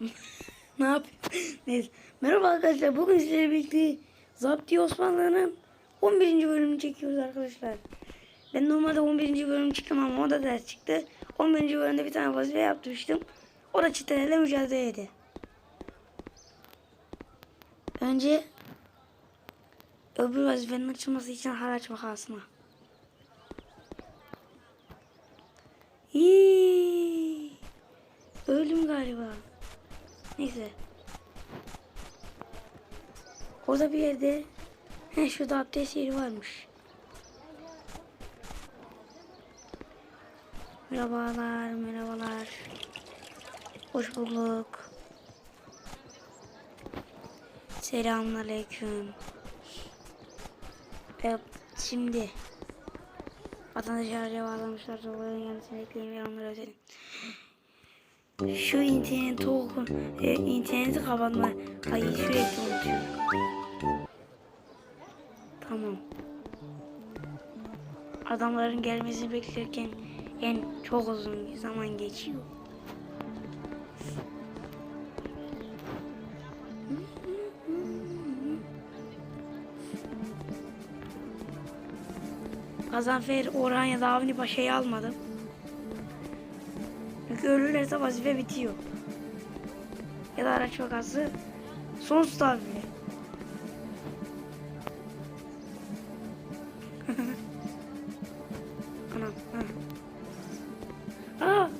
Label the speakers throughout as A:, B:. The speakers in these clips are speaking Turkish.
A: ne yapayım? Neyse. Merhaba arkadaşlar. Bugün sizlerle birlikte Zapti Osmanlı'nın 11. bölümünü çekiyoruz arkadaşlar. Ben normalde 11. bölüm çıktım ama o da ders çıktı. 11. bölümde bir tane vazife yaptırmıştım. O da çetelerle mücadeleydi. Önce öbür vazifenin açılması için haraç vakasına. İyi. Öldüm galiba. Neyse. Orada bir yerde he şurada abdest yeri varmış. Merhabalar, merhabalar. Hoş bulduk. Selamünaleyküm. Evet, şimdi vatandaşlar bağlamışlar. Dolayın yanısını ekleyin ve onları ödeyin. Şu interneti okun. E, interneti kapatma. Ay sürekli unutuyorum. Tamam. Adamların gelmesini beklerken en çok uzun zaman geçiyor. Gazanfer, Orhan ya da Avni Paşa'yı almadım. Çünkü vazife bitiyor. Ya da araç vakası sonsuz tabi. Anam. Ha.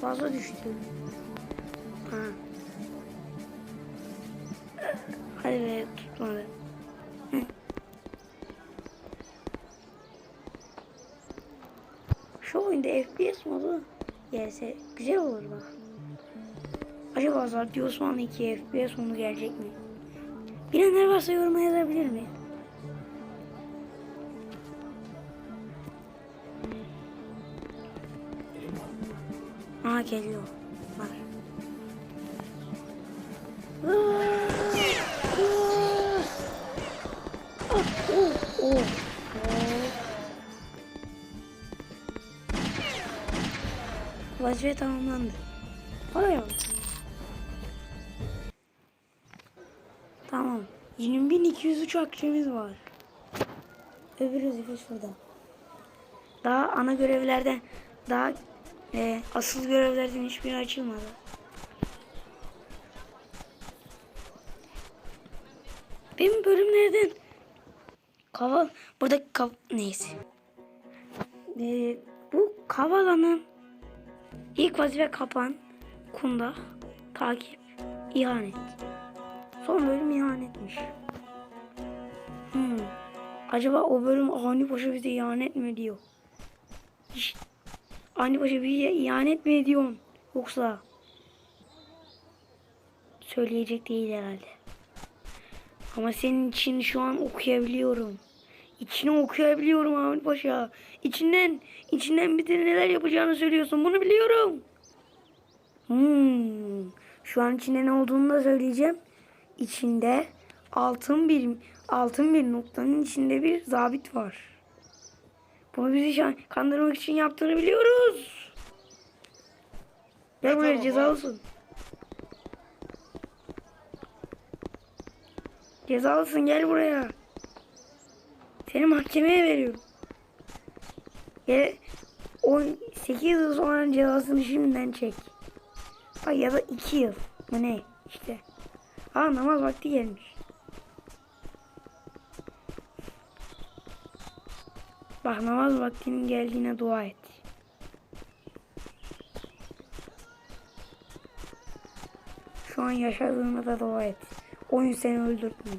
A: Fazla düştü. Ha. Hadi be tutmadı. Şu oyunda FPS modu gelse güzel olur bak. Acaba Zarti Osmanlı 2 FPS modu gelecek mi? Bilenler varsa yoruma yazabilir mi? Aha geliyor. Vazife tamamlandı. Oraya bak. Tamam. 20203 akçemiz var. Öbür vazife şurada. Daha ana görevlerden, daha e, asıl görevlerden hiçbiri açılmadı. Benim bölümlerden Kaval burada kav neyse. E, bu Kavala'nın ilk vazife kapan, kunda, takip, ihanet. Son bölüm ihanetmiş. Hmm. Acaba o bölüm Ani Paşa bize ihanet mi ediyor? İş, Ani Paşa bize ihanet mi ediyor? Yoksa söyleyecek değil herhalde. Ama senin için şu an okuyabiliyorum. İçini okuyabiliyorum Ahmet Paşa. İçinden, içinden bir de neler yapacağını söylüyorsun. Bunu biliyorum. Hmm. Şu an içinde ne olduğunu da söyleyeceğim. İçinde altın bir altın bir noktanın içinde bir zabit var. Bunu bizi kandırmak için yaptığını biliyoruz. Gel buraya
B: tamam,
A: cezalısın. Cezalısın gel buraya. Seni mahkemeye veriyorum. Gel 8 yıl sonra cezasını şimdiden çek. Bak ya da 2 yıl. Bu ne işte. Aa namaz vakti gelmiş. Bak namaz vaktinin geldiğine dua et. Şu an yaşadığına da dua et. Oyun seni öldürtmüyor.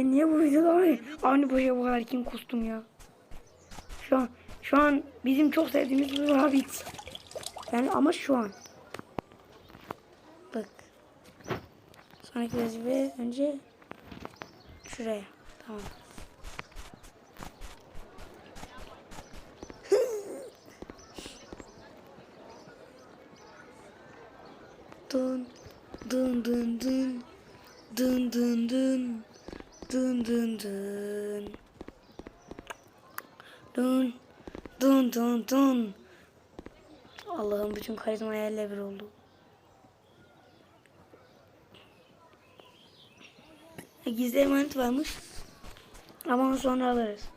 A: Ben niye bu videoda aynı, aynı paşa bu kadar kim kustum ya? Şu an, şu an bizim çok sevdiğimiz bir Rabbit. Yani ama şu an. Bak. Sonraki vazife önce şuraya. Tamam. dun dun dun dun dun dun dun dun dun dun Dun dun dun dun. Allah'ım bütün karizma yerle bir oldu. E, Gizli emanet varmış. Ama onu sonra alırız.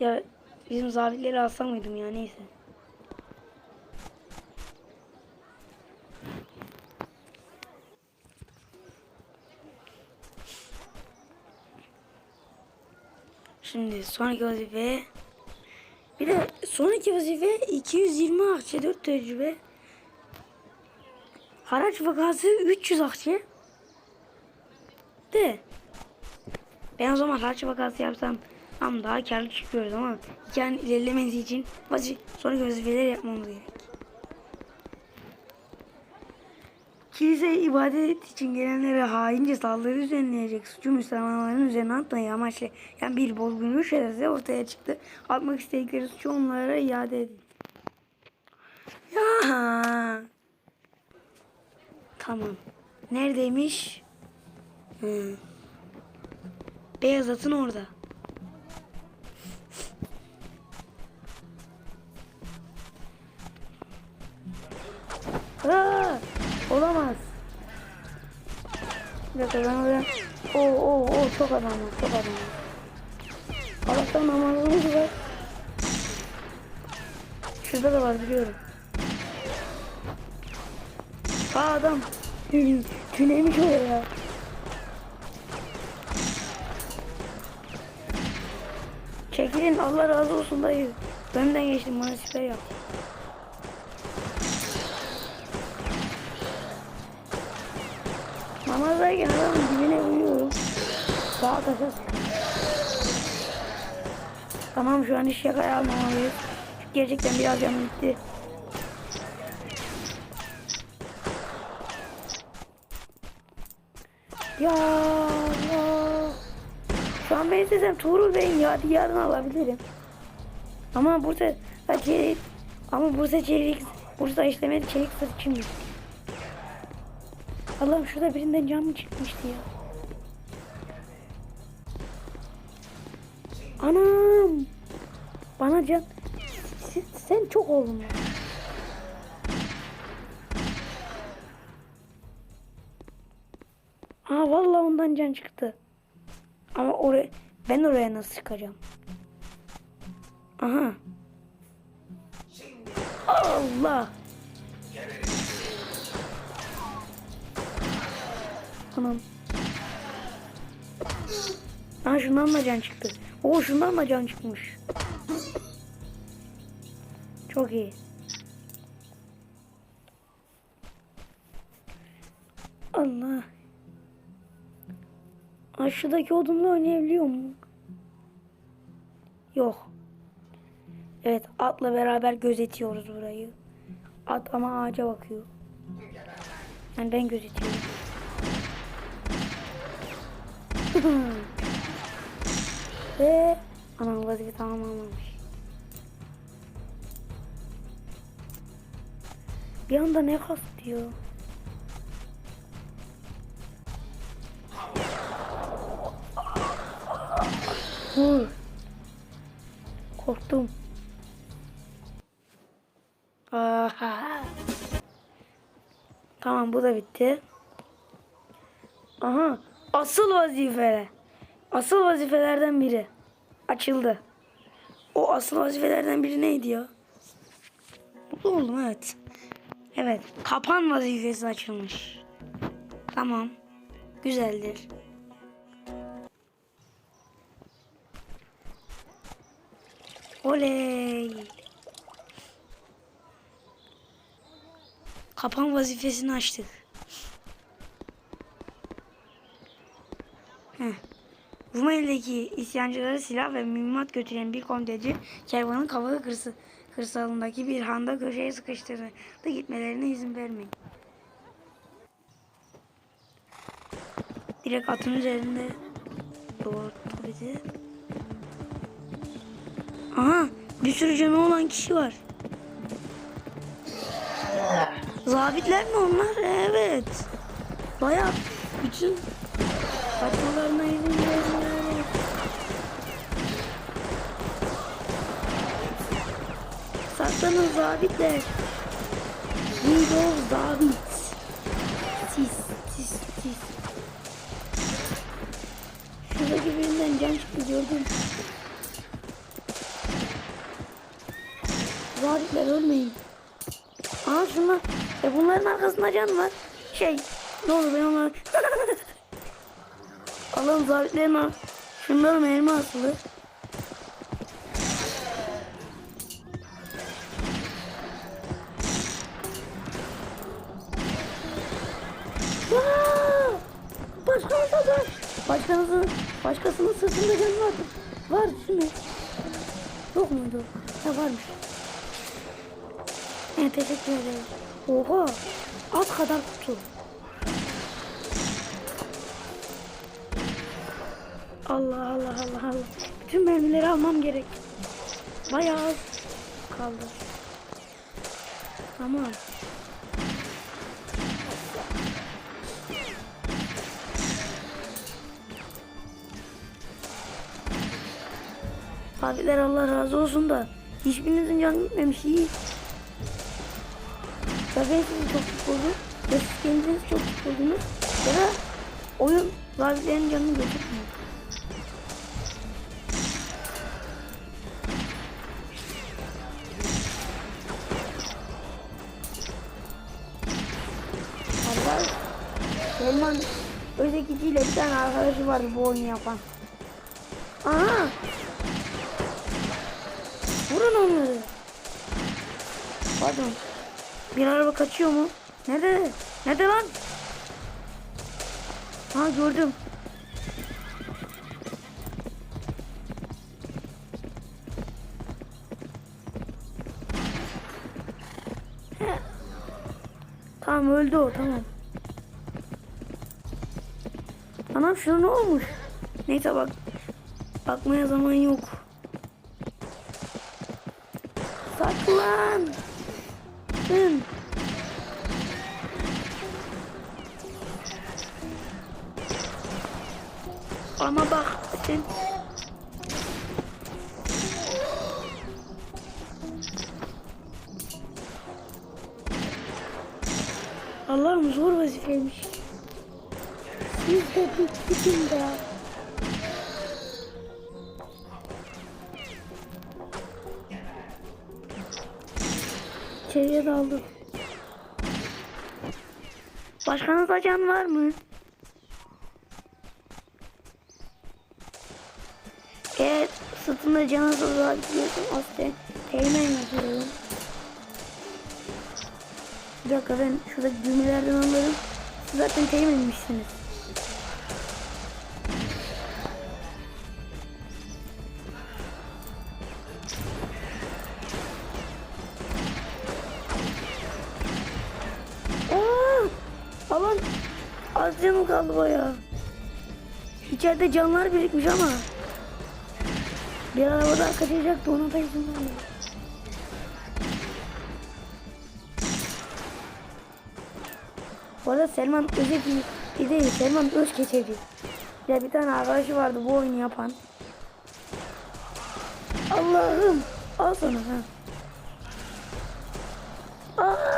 A: Ya bizim zabitleri alsam mıydım ya neyse. Şimdi sonraki vazife. Bir de sonraki vazife 220 akçe 4 tecrübe. Haraç vakası 300 akçe. De. Ben o zaman haraç vakası yapsam tam daha karlı çıkıyoruz ama hikayenin ilerlemesi için vazife, sonraki vazifeleri yapmamız gerek. Kiliseye ibadet için gelenlere haince saldırı düzenleyecek suçu Müslümanların üzerine atmayı amaçlı yani bir bozguncu şerefsiz ortaya çıktı. Atmak istedikleri suçu onlara iade edin. Ya. Tamam. Neredeymiş? Hı. Beyaz atın orada. Olamaz. Bir dakika ben oraya... Oo, oo, oo, çok adam var, çok adam var. Allah'tan namazımız var. Şurada da var biliyorum. Aa adam. Tünemiş oraya. Çekilin Allah razı olsun dayı. Benden geçtim bana siper yap. Namazdayken adamın dibine uyuyorum. Daha kasas. Tamam şu an iş yakaya almamalıyız. Gerçekten biraz canım gitti. Ya Allah. Şu an ben istesem Tuğrul Bey'in yadigarını alabilirim. Ama burada da çelik ama burada çelik burada işlemeli sırt için yok. Allah'ım şurada birinden cam mı çıkmıştı ya? Anam! Bana can... Sen, sen çok oldun ya. Aa vallahi ondan can çıktı. Ama oraya ben oraya nasıl çıkacağım? Aha. Allah. Tamam. Aa şundan da can çıktı. Oo şundan da can çıkmış. Çok iyi. Allah. Aşağıdaki odunla oynayabiliyor mu? Yok. Evet atla beraber gözetiyoruz burayı. At ama ağaca bakıyor. Yani ben gözetiyorum. Ve anam vazife tamamlanmamış. Bir anda ne kast diyor. Vur. Korktum. Aha. Tamam bu da bitti. Aha. Asıl vazife. Asıl vazifelerden biri. Açıldı. O asıl vazifelerden biri neydi ya? Mutlu oldum evet. Evet. Kapan vazifesi açılmış. Tamam. Güzeldir. Oley. Kapan vazifesini açtık. Rumeli'deki isyancılara silah ve mühimmat götüren bir komiteci kervanın Kavalı kırsı, kırsalındaki bir handa köşeye sıkıştırdı. Gitmelerine izin vermeyin. Direkt atın üzerinde doğrulttu bizi. Aha bir sürü canı olan kişi var. Zabitler mi onlar? Evet. Bayağı bütün kaçmalarına izin vermiyor. Odaklanın zabitler. We go zabit. Sis, sis, sis. Şuradaki birinden can çıktı gördüm. Zabitler ölmeyin. Aa şunlar. E bunların arkasında can var. Şey. Ne olur ben onları. Allah'ım zabitlerin ar- Şunların elma asılı. Oha! Az kadar kutu. Allah Allah Allah Allah. Bütün mermileri almam gerek. Bayağı az kaldı. Tamam. Abiler Allah razı olsun da hiçbirinizin canı gitmemiş iyi. Ben sizi çok tutuldum. Ya siz kendiniz çok tutuldunuz. Ya da oyun abilerin canını götürmüyor. Allah Selman ötekiciyle bir tane arkadaşı vardı bu oyunu yapan. Aha! Vurun onları. Pardon. Bir araba kaçıyor mu? Nerede? Nerede lan? Ha gördüm. Tamam öldü o tamam. Anam şu ne olmuş? Neyse bak. Bakmaya zaman yok. Saklan. Dın. Ama bak sen. Allah'ım zor vazifeymiş. Siz de bittin de. İçeriye daldım. Başkanınızda can var mı? Eğer sırtında canınız var biliyorsun aslında teğmen yapıyorum. Bir dakika ben şuradaki düğmelerden alırım. Siz zaten teğmenmişsiniz. Az canım kaldı bayağı. İçeride canlar birikmiş ama. Bir arabada kaçacaktı ona da izin vermedim. Bu arada Selman Özeki bir değil Selman Özkeçeci. Ya bir tane arkadaşı vardı bu oyunu yapan. Allah'ım al sana ha. Aa!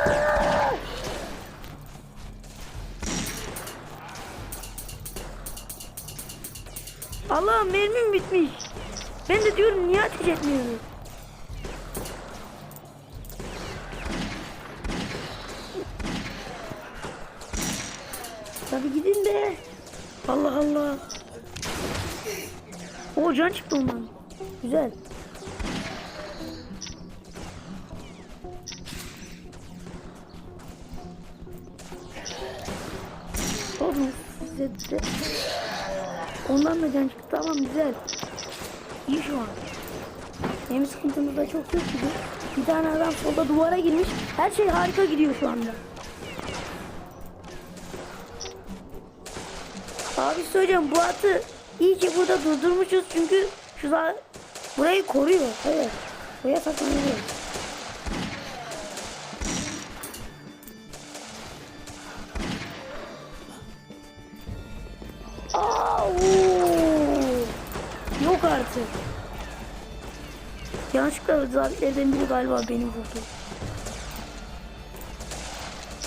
A: Allah'ım mermim bitmiş. Ben de diyorum niye ateş etmiyoruz? Tabi gidin de. Allah Allah. O can çıktı ondan. Güzel. Oğlum size de. Ondan da can çıktı tamam güzel. İyi şu an. Benim sıkıntımız da çok yok gibi. Bir tane adam solda duvara girmiş. Her şey harika gidiyor şu anda. Abi söyleyeceğim bu atı iyice burada durdurmuşuz çünkü şu burayı koruyor. Evet. Buraya saklanıyor. Yanlışlıkla zalimlerden biri galiba beni vurdu.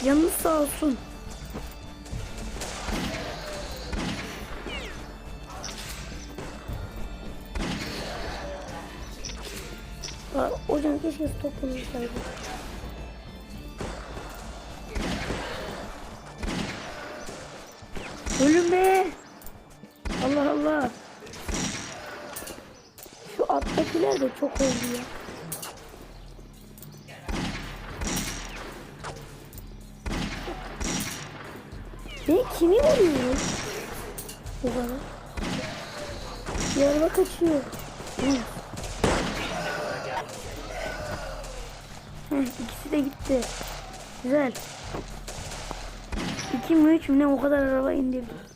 A: Canınız sağ olsun. Aa, Hocam keşke stop konuşsaydı. De çok oldu ya. Ben kimi vuruyorum? Bu. Bir araba kaçıyor. Hı. İkisi de gitti. Güzel. İki mi üç mü ne o kadar araba indirdim.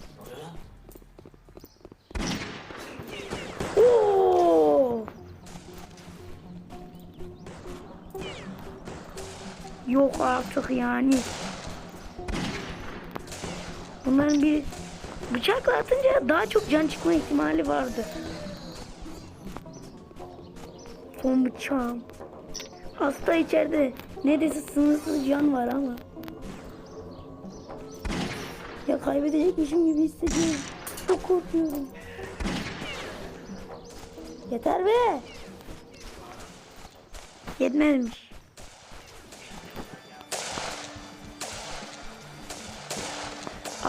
A: Yok artık yani. Bunların bir bıçakla atınca daha çok can çıkma ihtimali vardı. Son bıçağım. Hasta içeride. Neredeyse sınırsız can var ama. Ya kaybedecekmişim gibi hissediyorum. Çok korkuyorum. Yeter be. Yetmezmiş.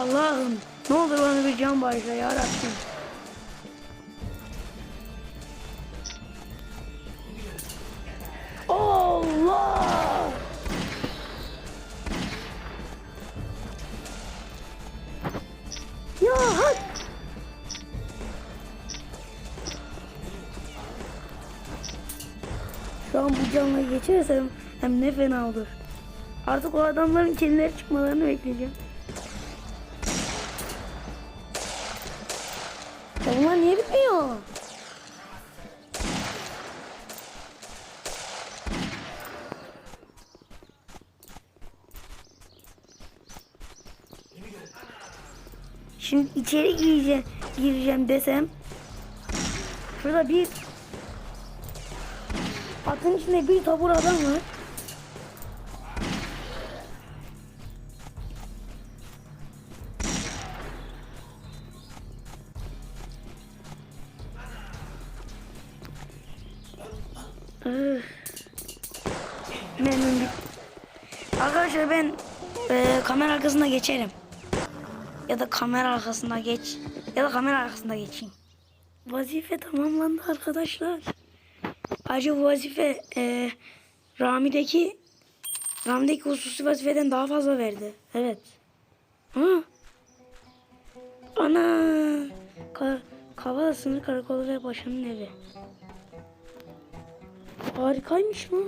A: Allah'ım ne olur bana bir can bağışla ya. Allah! Ya hak! Şu an bu geçersem hem ne fena olur. Artık o adamların kendileri çıkmalarını bekleyeceğim. Ya bunlar niye bitmiyor? Şimdi içeri gireceğim, gireceğim desem Şurada bir Atın içinde bir tabur adam var. Memnun Arkadaşlar ben e, kamera arkasına geçerim. Ya da kamera arkasına geç. Ya da kamera arkasında geçeyim. Vazife tamamlandı arkadaşlar. Bu vazife e, Rami'deki Rami'deki hususi vazifeden daha fazla verdi. Evet. Ha? Ana! Ka Kavala sınır karakolu ve başının evi. Harikaymış lan.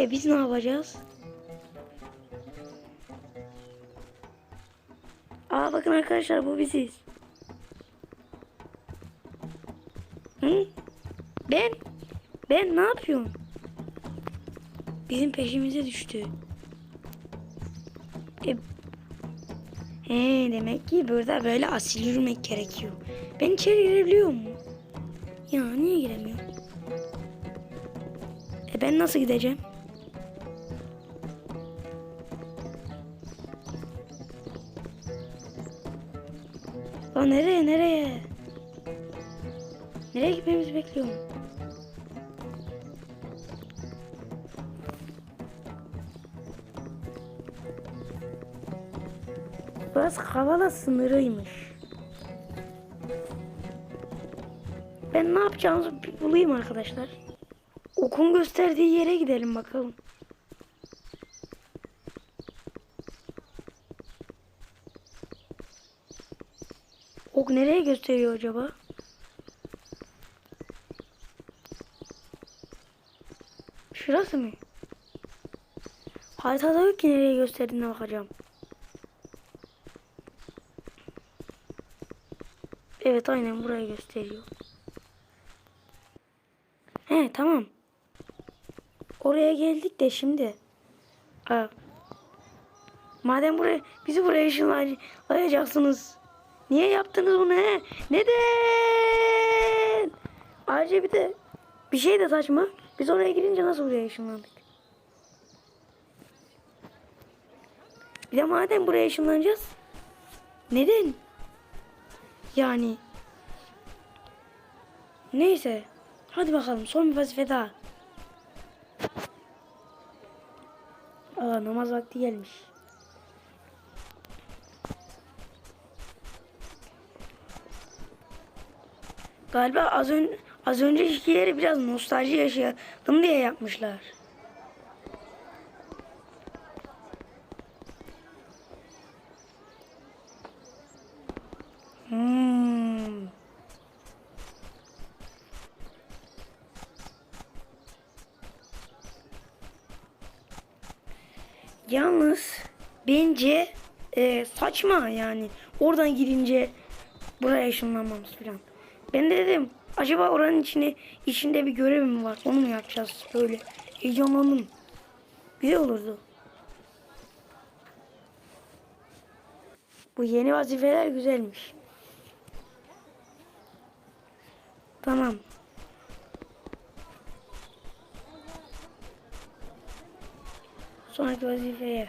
A: E biz ne yapacağız? Aa bakın arkadaşlar bu biziz. Hı? Ben? Ben ne yapıyorum? Bizim peşimize düştü. E, he demek ki burada böyle asil yürümek gerekiyor. Ben içeri girebiliyor mu? Ya niye giremiyorum? E ben nasıl gideceğim? Lan nereye nereye? Nereye gitmemizi bekliyorum? Burası Kavala sınırıymış. Ben ne yapacağımızı bulayım arkadaşlar. Okun gösterdiği yere gidelim bakalım. Nereye gösteriyor acaba? Şurası mı? Haritada yok ki nereye gösterdiğine bakacağım. Evet aynen burayı gösteriyor. He tamam. Oraya geldik de şimdi. Aa, madem buraya bizi buraya ışınlayacaksınız. Niye yaptınız bunu he? Neden? Ayrıca bir de bir şey de saçma. Biz oraya girince nasıl buraya ışınlandık? Bir de madem buraya ışınlanacağız. Neden? Yani. Neyse. Hadi bakalım son bir vazife daha. Aa namaz vakti gelmiş. Galiba az, ön, az önceki yeri biraz nostalji yaşayalım diye yapmışlar. Hmm. Yalnız bence e, saçma yani. Oradan girince buraya ışınlanmamız falan. Ben de dedim acaba oranın içine içinde bir görev mi var? Onu mu yapacağız? Böyle heyecanlandım. Güzel olurdu. Bu yeni vazifeler güzelmiş. Tamam. Sonraki vazifeye.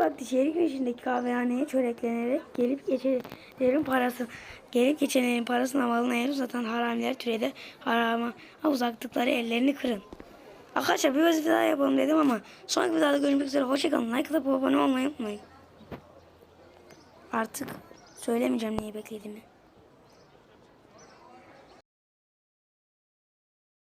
A: Vakti şehir girişindeki kahvehaneye çöreklenerek gelip geçenlerin parası gelip geçenlerin parasını havalarına el uzatan haramiler türede harama uzaktıkları ellerini kırın. Arkadaşlar bir vazife daha yapalım dedim ama sonraki videoda görüşmek üzere. Hoşçakalın. Like atıp abone olmayı unutmayın. Artık söylemeyeceğim neyi beklediğimi.